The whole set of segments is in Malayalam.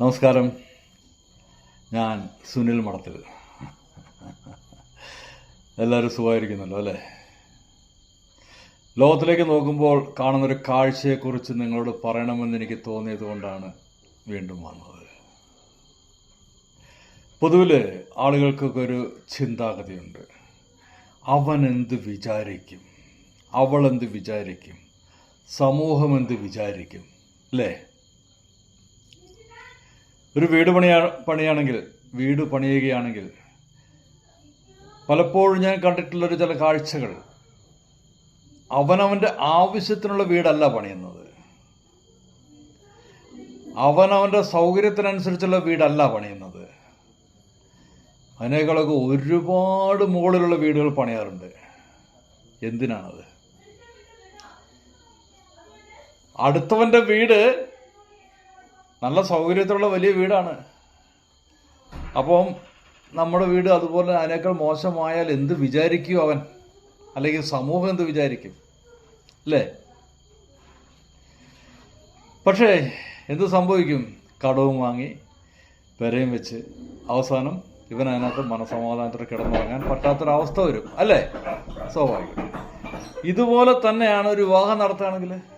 നമസ്കാരം. ഞാൻ സുനിൽ മടത്തിൽ. എല്ലാവരും സുഖമായിരിക്കുന്നല്ലോ അല്ലേ? ലോകത്തിലേക്ക് നോക്കുമ്പോൾ കാണുന്നൊരു കാഴ്ചയെക്കുറിച്ച് നിങ്ങളോട് പറയണമെന്ന് എനിക്ക് തോന്നിയത് കൊണ്ടാണ് വീണ്ടും വന്നത്. പൊതുവിൽ ആളുകൾക്കൊക്കെ ഒരു ചിന്താഗതിയുണ്ട്. അവൻ എന്ത് വിചാരിക്കും? അവൾ വിചാരിക്കും? സമൂഹം എന്ത് വിചാരിക്കും? അല്ലേ? ഒരു വീട് പണിയാ പണിയാണെങ്കിൽ വീട് പണിയുകയാണെങ്കിൽ പലപ്പോഴും ഞാൻ കണ്ടിട്ടുള്ളൊരു ചില കാഴ്ചകൾ. അവനവന്റെ ആവശ്യത്തിനുള്ള വീടല്ല പണിയുന്നത്. അവനവന്റെ സൗകര്യത്തിനനുസരിച്ചുള്ള വീടല്ല പണിയുന്നത്. അതിനേക്കാളൊക്കെ ഒരുപാട് മുകളിലുള്ള വീടുകൾ പണിയാറുണ്ട്. എന്തിനാണത്? അടുത്തവന്റെ വീട് നല്ല സൗകര്യത്തിലുള്ള വലിയ വീടാണ്. അപ്പം നമ്മുടെ വീട് അതുപോലെ അതിനേക്കാൾ മോശമായാൽ എന്ത് വിചാരിക്കും അവൻ? അല്ലെങ്കിൽ സമൂഹം എന്ത് വിചാരിക്കും? അല്ലേ? പക്ഷേ എന്ത് സംഭവിക്കും? കടവും വാങ്ങി പെരയും വെച്ച് അവസാനം ഇവൻ അതിനകത്ത് മനസമാധാനത്തോടെ കിടന്നുറങ്ങാൻ പറ്റാത്തൊരവസ്ഥ വരും. അല്ലേ? സ്വാഭാവികം. ഇതുപോലെ തന്നെയാണ് ഒരു വിവാഹം നടത്തുകയാണെങ്കിൽ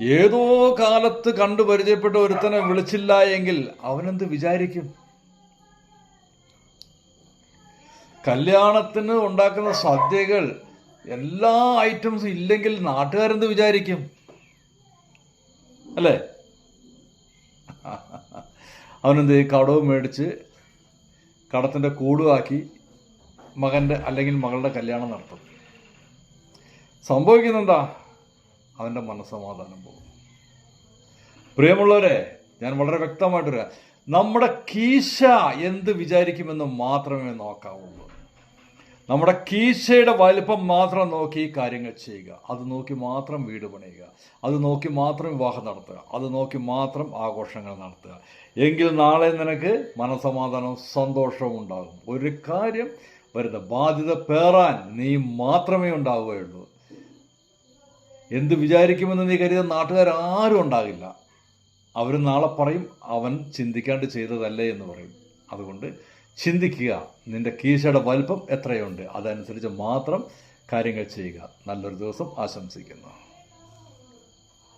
ഏതോ കാലത്ത് കണ്ടു പരിചയപ്പെട്ട ഒരുത്തനെ വിളിച്ചില്ല എങ്കിൽ അവനെന്ത് വിചാരിക്കും? കല്യാണത്തിന് ഉണ്ടാക്കുന്ന സദ്യകൾ എല്ലാ ഐറ്റംസും ഇല്ലെങ്കിൽ നാട്ടുകാരെന്ത് വിചാരിക്കും? അല്ലേ? അവനെന്ത് കടവും മേടിച്ച് കടത്തിന്റെ കൂടുവാക്കി മകന്റെ അല്ലെങ്കിൽ മകളുടെ കല്യാണം നടത്തും. സംഭവിക്കുന്നെന്താ? അവന്റെ മനസ്സമാധാനം പോകും. പ്രിയമുള്ളവരെ ഞാൻ വളരെ വ്യക്തമായിട്ട് പറയാം. നമ്മുടെ കീശ എന്ത് വിചാരിക്കുമെന്ന് മാത്രമേ നോക്കാവുള്ളൂ. നമ്മുടെ കീശയുടെ വലിപ്പം മാത്രം നോക്കി കാര്യങ്ങൾ ചെയ്യുക. അത് നോക്കി മാത്രം വീട് പണിയുക. അത് നോക്കി മാത്രം വിവാഹം നടത്തുക. അത് നോക്കി മാത്രം ആഘോഷങ്ങൾ നടത്തുക. എങ്കിൽ നാളെ നിനക്ക് മനസമാധാനവും സന്തോഷവും ഉണ്ടാകും. ഒരു കാര്യം വരുന്ന ബാധ്യത പേറാൻ നീ മാത്രമേ ഉണ്ടാവുകയുള്ളൂ. എന്ത് വിചാരിക്കുമെന്ന് നീ കരുതിയ നാട്ടുകാരും ഉണ്ടാകില്ല. അവർ നാളെ പറയും അവൻ ചിന്തിക്കാണ്ട് ചെയ്തതല്ലേ എന്ന് പറയും. അതുകൊണ്ട് ചിന്തിക്കുക നിന്റെ കീശയുടെ വലിപ്പം എത്രയുണ്ട്? അതനുസരിച്ച് മാത്രം കാര്യങ്ങൾ ചെയ്യുക. നല്ലൊരു ദിവസം ആശംസിക്കുന്നു.